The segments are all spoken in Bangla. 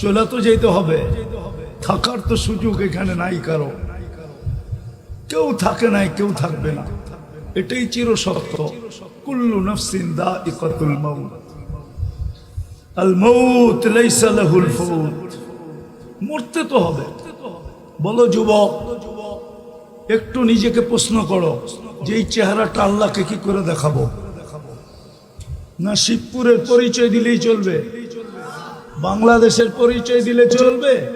চলে তো যেতে হবে। থাকার তো সুযোগ এখানে নাই কারও। কেউ থাকে নাই, কেউ থাকবে না। এটাই চির সত্য কুল্লু নফসিন দা ইকতুল আল মৌত লাইসা লাহুল মরতে তো হবে। বলো যুবক, একটু নিজেকে প্রশ্ন করো, যে এই চেহারাটা আল্লাহকে কি করে দেখাবো? না শিবপুরের পরিচয় দিলেই চলবে। বাংলাদেশের পরিচয় দিলে চলবে?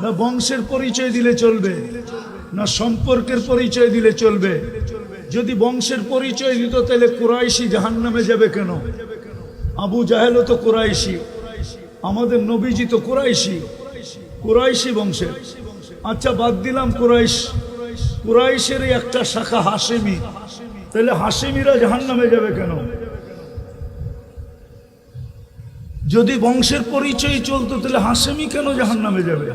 না বংশের পরিচয় দিলে চলবে? না সম্পর্কের পরিচয় দিলে চলবে? যদি বংশের পরিচয় দিত, তাহলে কুরাইশি জাহান নামে যাবে কেন? আবু জাহেলও তো কুরাইশি। আমাদের নবীজি তো কুরাইশি। কুরাইশি বংশের। আচ্ছা বাদ দিলাম কুরাইশ। কুরাইশের একটা শাখা হাসেমি তাহলে হাসেমিরা জাহান নামে যাবে কেন? যদি বংশের পরিচয় চলতো, তাহলে হাসেমি কেন জাহান নামে যাবে?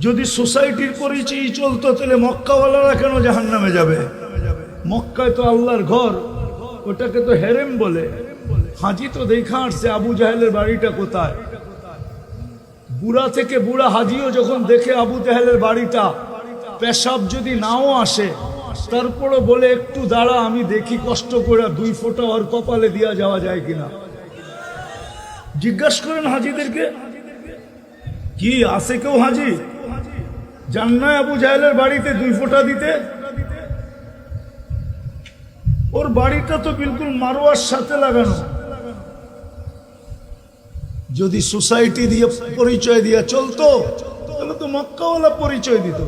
যদি সোসাইটির পরিচয় চলতো, তাহলে মক্কাওয়ালারা কেন জাহান নামে যাবে? মক্কায় তো আল্লাহর ঘর, ওটাকে তো হেরেম বলে। হাজি তো দেখা আসছে, আবু জাহেলের বাড়িটা কোথায়? বুড়া থেকে বুড়া হাজিও যখন দেখে আবু জাহেলের বাড়িটা, পেশাব যদি নাও আসে তারপরে বলে, একটু দাঁড়া, আমি দেখি কষ্ট করে দুই ফোঁটা ওর কপালে দিয়া যাওয়া যায় কিনা। জিজ্ঞাসা করেন হাজিদেরকে, কি, আছে কেউ হাজি জান্নায় আবু জাহেলের বাড়িতে দুই ফোঁটা দিতে। ওর বাড়িটা তো বিলকুল মারোয়ার সাথে লাগানো। যদি সোসাইটি দিয়ে পরিচয় দিয়ে চলতো, তাহলে তো মক্কাওয়ালা পরিচয় দিত।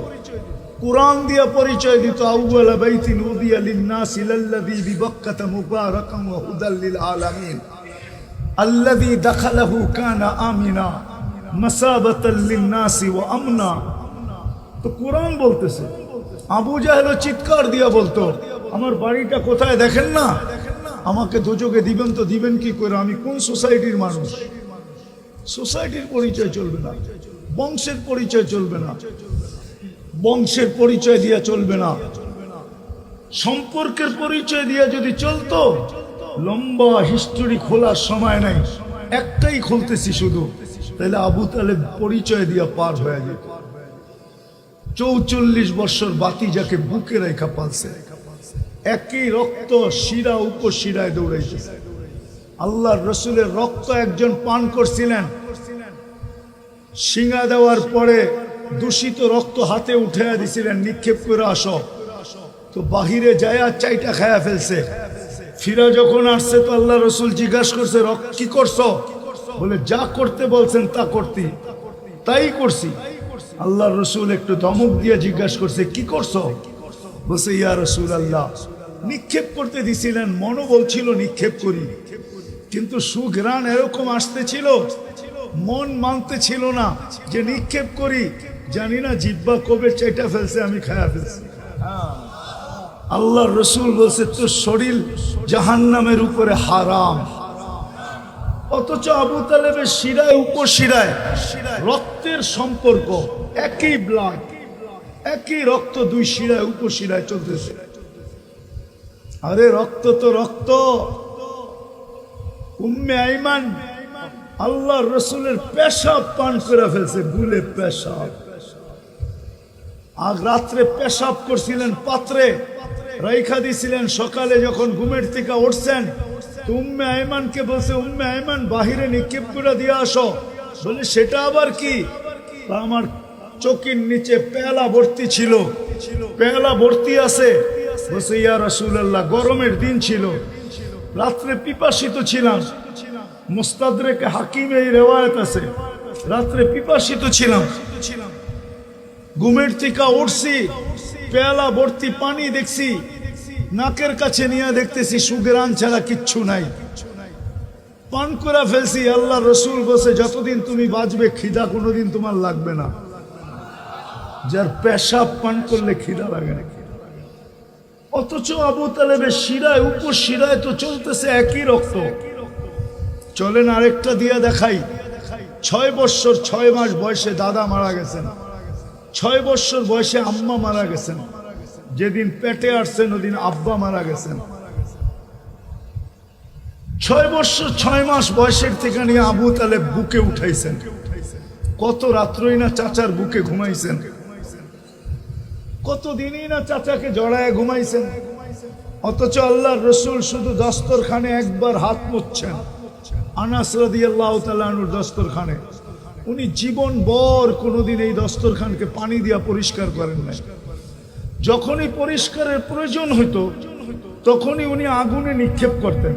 কোরআন দিয়া পরিচয় দিত, আউয়ালা বাইতিন উদিয়া লিন্নাস ইলাল্লাযী বিবাক্কাতা মুবারাকান ওয়া হুদাল আলামিন। দাখালাহু কানা আমিনা মাসাবাতাল লিন্নাসি ওয়া আমনা। তো কোরআন বলতেছে, আবু জাহেল চিৎকার দিয়া বলতো, আমার বাড়িটা কোথায় দেখেন না? আমাকে দুযোগে দিবেন তো দিবেন কি করে? আমি কোন সোসাইটির মানুষ? সোসাইটির পরিচয় চলবে না, বংশের পরিচয় চলবে না, বংশের পরিচয় দিয়া চলবে না। সম্পর্কের পরিচয় দিয়া যদি চলতো লম্বা হিস্টোরি খোলার সময় নাই। একটাই খুলতেছি শুধু। তাহলে আবু তালেব পরিচয় দিয়া পার হয়ে যেত। চৌচল্লিশ বছর বাতি যাকে বুকে রেখা পালছে। একই রক্ত শিরা উপশিরায় দৌড়াইছে। আল্লাহর রসুলের রক্ত একজন পান করছিলেন। শিঙা দেওয়ার পরে দূষিত রক্ত হাতে উঠে দিছিলেন, নিক্ষেপ করে আসো। তো বাহিরে যায় চাইটা খায়া ফেলছে। ফিরা যখন আসছে, তো আল্লাহ রসুল জিজ্ঞাসা করছে কি করছ? বলে, যা করতে বলছেন, তা করতি তাই করছি। আল্লাহ রসুল একটু ধমক দিয়ে জিজ্ঞাসা করছে, কি করছ? বলছে, ইয়া রসুল আল্লাহ নিক্ষেপ করতে দিছিলেন মনও বলছিল নিক্ষেপ করি। কিন্তু সুঘ্রাণ এরকম আসতেছিল, মন মানতে ছিল না যে নিক্ষেপ করি। জানি না জিব্বা কবে চেটা ফেলছে, আমি খায়া ফেলছি। আল্লাহ রসুল বলছে, তোর শরীর জাহান্নামের উপরে হারাম। অথচ আবু তালেবের শিরায়, উপশিরায় রক্তের সম্পর্ক, একই ব্লাড একই রক্ত দুই শিরায়, উপশিরায় চলতেছে। আরে রক্ত তো রক্ত। উম্মে আইমান আল্লাহ রসুলের পেশাব পান করে ফেলছে গুলে পেশাব। আগ রাত্রে পেশাব করছিলেন পাত্রে। রাইখা দিছিলেন, সকালে যখন ঘুমের থেকে উঠছেন, উম্মে আইমানকে বলছে, উম্মে আইমান বাহিরে নিক্ষেপ করে দিয়ে আসো। বলে, সেটা আবার কি? আমার চকির নিচে পেয়ালা ভর্তি ছিল। পেয়ালা ভর্তি আছে? বসে ইয়া রাসূলুল্লাহ, গরমের দিন ছিল। রাত্রে পিপাসিত ছিলাম। মুস্তাদরেকে হাকিমে এই রেওয়ায়ত আছে। রাত্রে পিপাসিত ছিলাম। ঘুমের থেকে উঠছি পেয়ালা ভর্তি পানি দেখছি, নাকের কাছে নিয়ে দেখতেছি সুগেরান ছাড়া কিচ্ছু নাই। পান করে ফেলছি, আল্লাহ রসুল বসে যতদিন তুমি বাঁচবে, খিদা কোনোদিন তোমার লাগবে না। যার পেশাব পান করলে খিদা লাগে না। অথচ আবু তালেবের শিরায় উপশিরায় তো চলতেছে একই রক্ত। চলেন আরেকটা দিয়ে দেখাই। ছয় বৎসর ছয় মাস বয়সে দাদা মারা গেছেন। ছয় বৎসর বয়সে আম্মা মারা গেছেন। যেদিন পেটে আসছেন ওদিন আব্বা মারা গেছেন। ছয় বছর, ছয় মাস বয়সের থেকে নিয়ে আবু তালেব বুকে উঠাইছেন। কত রাত্রই না চাচার বুকে ঘুমাইছেন। কত দিনই না চাচাকে জড়ায় ঘুমাইছেন। অথচ আল্লাহর রসুল শুধু দস্তরখানে একবার হাত মুচ্ছেন আনাস রাদিয়াল্লাহু তাআলার দস্তরখানে। উনি জীবন বর কোনোদিন এই দস্তরখানকে পানি দিয়া পরিষ্কার করেন নাই। যখনই পরিষ্কারের প্রয়োজন হতো তখনই উনি আগুনে নিক্ষেপ করতেন।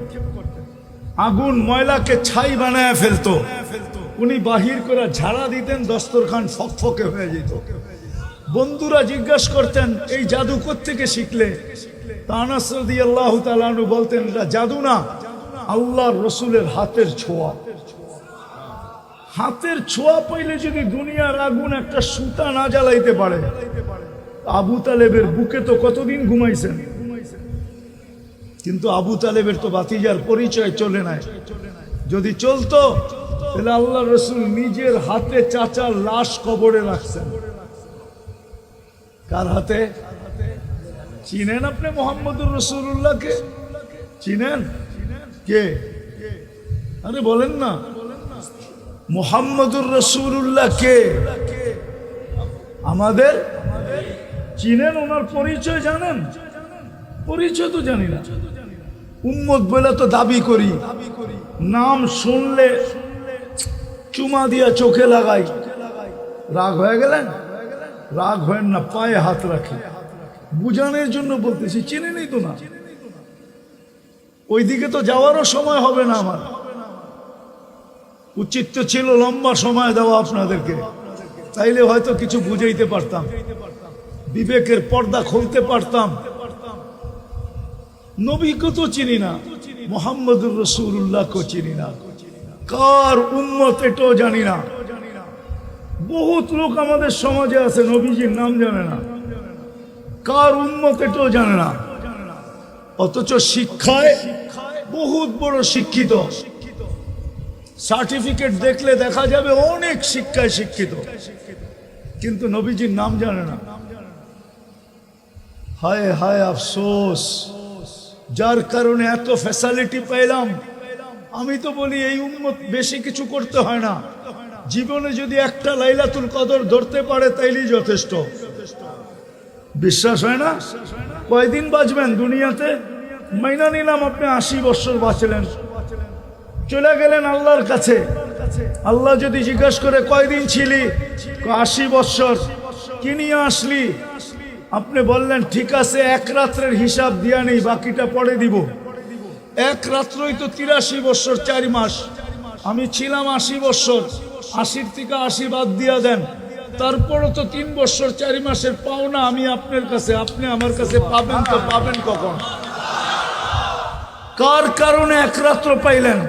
আগুন ময়লাকে ছাই বানায় ফেলতো। উনি বাহির করে ঝাড়া দিতেন, দস্তরখান ফকফকে হয়ে যেত। বন্ধুরা জিজ্ঞাসা করতেন, এই জাদু থেকে শিখলে? তানাস আল্লাহ তালু বলতেন, এটা জাদু না, আল্লাহর রসুলের হাতের ছোঁয়া। হাতের ছোঁয়া পাইলে যদি দুনিয়ার আগুন একটা সুতা না জ্বালাইতে পারে, আবু তালেবের বুকে তো কতদিন ঘুমাইছেন? কিন্তু আবু তালেবের তো বাতিজার পরিচয় চলে নাই। যদি চলতো, তাহলে আল্লাহ রসুল নিজের হাতে চাচার লাশ কবরে রাখছেন। কার হাতে? চিনেন আপনি মোহাম্মদুর রসুল্লাহকে চিনেন? কে? আরে বলেন না। মোহাম্মদুর রসুল্লাহ কে? আমাদের চিনেন, ওনার পরিচয় জানেন? পরিচয় তো জানি না। উম্মত বলে তো দাবি করি। নাম শুনলে চুমা দিয়া চোখে লাগাই। রাগ হয়ে গেলেন? রাগ হয় না, পায়ে হাত রাখি। বুঝানোর জন্য বলতেছি চিনে নেই তো না। ওইদিকে তো যাওয়ারও সময় হবে না আমার। উচিত তো ছিল লম্বা সময় দেওয়া আপনাদেরকে। তাইলে হয়তো কিছু বুঝাইতে পারতাম। বিবেকের পর্দা খুলতে পারতাম। নবীকে তো চিনি না, মোহাম্মদুর রসুল্লাহকে চিনি না। কার উন্মত এটাও জানি না। বহুত লোক আমাদের সমাজে আছে, নবীজির নাম জানে না। কার উন্মত এটাও জানে না। অথচ শিক্ষায় বহুত বড় শিক্ষিত। সার্টিফিকেট দেখলে দেখা যাবে অনেক শিক্ষায় শিক্ষিত। কিন্তু নবীজির নাম জানে না। হায় হায় আফসোস। যার কারণে এত ফ্যাসালিটি পাইলাম। আমি তো বলি, এই উন্মত বেশি কিছু করতে হয় না। জীবনে যদি একটা লাইলাতুল কদর ধরতে পারে, তাইলেই যথেষ্ট। বিশ্বাস হয় না? কয়দিন বাঁচবেন দুনিয়াতে? মাইনা নিলাম, আপনি আশি বছর বাঁচলেন। চলে গেলেন আল্লাহর কাছে। আল্লাহ যদি জিজ্ঞাসা করে, কয়দিন ছিলি? আশি বছর কি নিয়ে আসলি? আপনি বললেন, ঠিক আছে, এক রাত্রের হিসাব দিয়া নেই, বাকিটা পরে দিব। এক রাত্রই তো তিরাশি বছর চারি মাস। আমি ছিলাম আশি বছর আশির থেকে আশি বাদ দিয়া দেন। তারপরও তো তিন বছর চারি মাসের পাওনা আমি আপনার কাছে। আপনি আমার কাছে পাবেন তো পাবেন কখন? কার কারণে এক রাত্র পাইলেন?